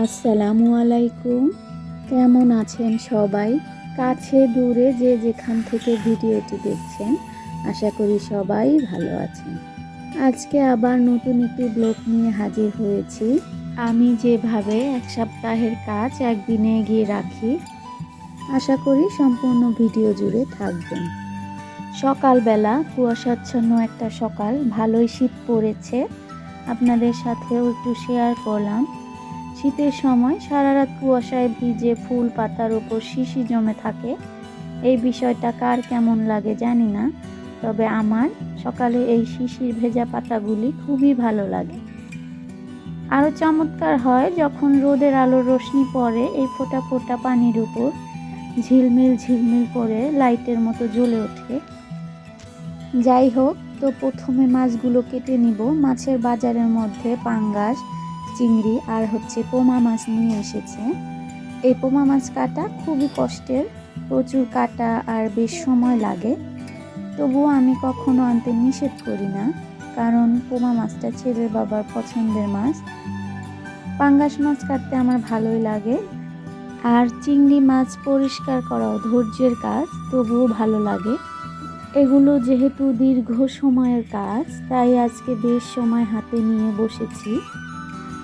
আসসালামু আলাইকুম। কেমন আছেন সবাই? কাছে, দূরে, যে যেখান থেকে ভিডিওটি দেখছেন, আশা করি সবাই ভালো আছেন। আজকে আবার নতুন একটি ব্লগ নিয়ে হাজির হয়েছি। আমি যেভাবে এক সপ্তাহের কাজ একদিনে এগিয়ে রাখি, আশা করি সম্পূর্ণ ভিডিও জুড়ে থাকবেন। সকালবেলা কুয়াশাচ্ছন্ন একটা সকাল, ভালোই শীত পড়েছে। আপনাদের সাথেও একটু শেয়ার করলাম। শীতের সময় সারা রাত কুয়াশায় ভিজে ফুল পাতার উপর শিশি জমে থাকে। এই বিষয়টা কার কেমন লাগে জানি না, তবে আমার সকালে এই শিশির ভেজা পাতাগুলি খুবই ভালো লাগে। আরও চমৎকার হয় যখন রোদের আলোর রোশনি পড়ে এই ফোঁটা ফোঁটা পানির উপর, ঝিলমিল ঝিলমিল করে লাইটের মতো জ্বলে ওঠে। যাই হোক, তো প্রথমে মাছগুলো কেটে নিব। মাছের বাজারের মধ্যে পাঙ্গাস চিংড়ি আর হচ্ছে পোমা মাছ নিয়ে এসেছে। এই পোমা মাছ কাটা খুবই কষ্টের, প্রচুর কাটা আর বেশ সময় লাগে। তবুও আমি কখনো আনতে নিষেধ করি না, কারণ পোমা মাছটা ছেলের বাবার পছন্দের মাছ। পাঙ্গাস মাছ কাটতে আমার ভালোই লাগে, আর চিংড়ি মাছ পরিষ্কার করাও ধৈর্যের কাজ, তবুও ভালো লাগে। এগুলো যেহেতু দীর্ঘ সময়ের কাজ, তাই আজকে বেশ সময় হাতে নিয়ে বসেছি।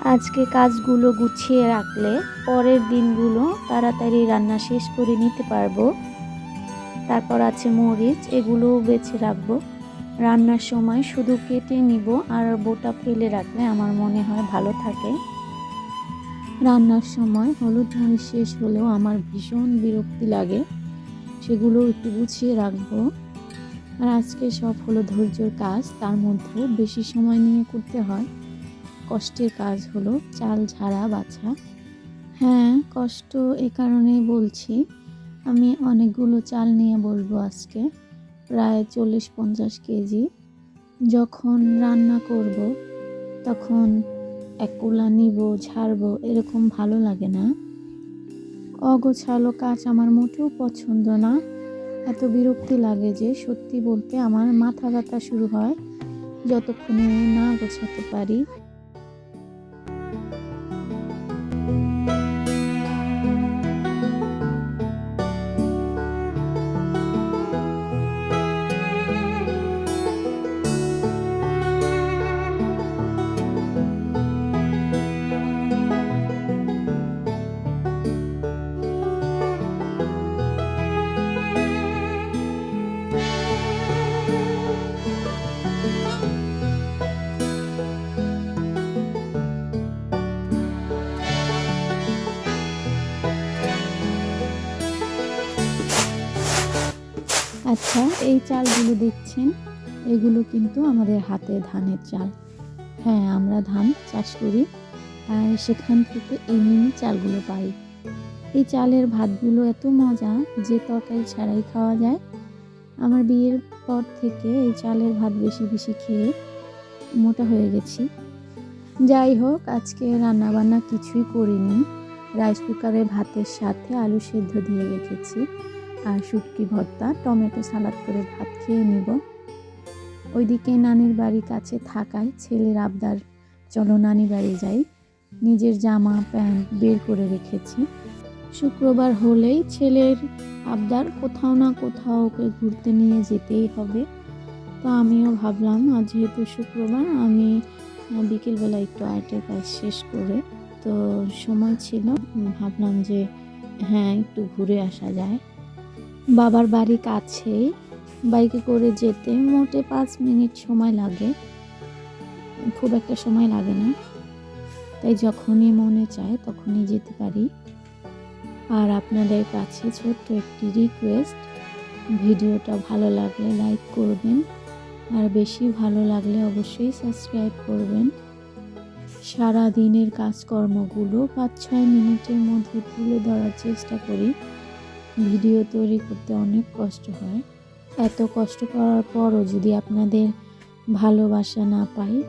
আজকে কাজগুলো গুছিয়ে রাখলে পরের দিনগুলো তাড়াতাড়ি রান্না শেষ করে নিতে পারব। তারপর আছে মরিচ, এগুলোও বেছে রাখব। রান্নার সময় শুধু কেটে নিব আর বোটা ফেলে রাখলে আমার মনে হয় ভালো থাকে। রান্নার সময় হলুদ মরিচ শেষ হলেও আমার ভীষণ বিরক্তি লাগে। সেগুলো একটু গুছিয়ে রাখব। আর আজকে সব হলো ধৈর্যর কাজ, তার মধ্যেও বেশি সময় নিয়ে করতে হয়। কষ্টের কাজ হলো চাল ঝাড়া বাছা। হ্যাঁ কষ্ট এ কারণেই বলছি, আমি অনেকগুলো চাল নিয়ে বসবো আজকে, প্রায় চল্লিশ পঞ্চাশ কেজি। যখন রান্না করব, তখন এক কুলা নিব, ঝাড়বো, এরকম ভালো লাগে না। অগোছালো কাজ আমার মোটেও পছন্দ না। এত বিরক্তি লাগে যে সত্যি বলতে আমার মাথা ব্যথা শুরু হয়, যতক্ষণে না গোছাতে পারি। আচ্ছা এই চালগুলো দেখছেন? এগুলো কিন্তু আমাদের হাতে ধানের চাল। হ্যাঁ আমরা ধান চাষ করি। আর সেখান থেকে এই চালগুলো পাই। এই চালের ভাতগুলো এত মজা যে তরকারি ছাড়াই খাওয়া যায়। আমার বিয়ের পর থেকে এই চালের ভাত বেশি বেশি খেয়ে মোটা হয়ে গেছি। যাই হোক, আজকে রান্নাবান্না কিছুই করিনি। রাইস কুকারে ভাতের সাথে আলু সেদ্ধ দিয়ে রেখেছি। আর শুটকি ভর্তা, টমেটো সালাদ করে ভাত খেয়ে নিব। ওইদিকে নানির বাড়ি কাছে থাকায় ছেলের আবদার, চলো নানি বাড়ি যাই। নিজের জামা, প্যান্ট বের করে রেখেছি। শুক্রবার হলেই ছেলের আবদার কোথাও না কোথাও ওকে ঘুরতে নিয়ে যেতেই হবে। তো আমিও ভাবলাম, আজ যেহেতু শুক্রবার, আমি বিকেলবেলা একটু আর্টের কাজ শেষ করে, তো সময় ছিল, ভাবলাম যে হ্যাঁ একটু ঘুরে আসা যায়। বাবার বাড়ি কাছে। বাইকে করে যেতে মোটে পাঁচ মিনিট সময় লাগে। খুব একটা সময় লাগে না। তাই যখনই মনে চায় তখনই যেতে পারি। আর আপনাদের কাছে ছোট্ট একটি রিকোয়েস্ট ভিডিওটা ভালো লাগলে লাইক করবেন। আর বেশি ভালো লাগলে অবশ্যই সাবস্ক্রাইব করবেন। সারা দিনের কাজকর্মগুলো পাঁচ ছয় মিনিটের মধ্যে তুলে ধরার চেষ্টা করি। ভিডিও তৈরি করতে অনেক কষ্ট হয়। এত কষ্ট করার পরও যদি আপনাদের ভালোবাসা না পাই,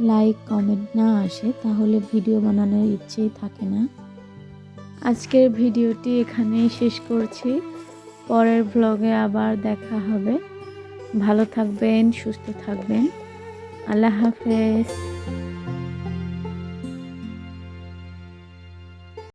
লাইক, কমেন্ট না আসে, তাহলে ভিডিও বানানোর ইচ্ছেই থাকে না। আজকের ভিডিওটি এখানেই শেষ করছি। পরের ব্লগে আবার দেখা হবে। ভালো থাকবেন, সুস্থ থাকবেন। আল্লাহ হাফেজ।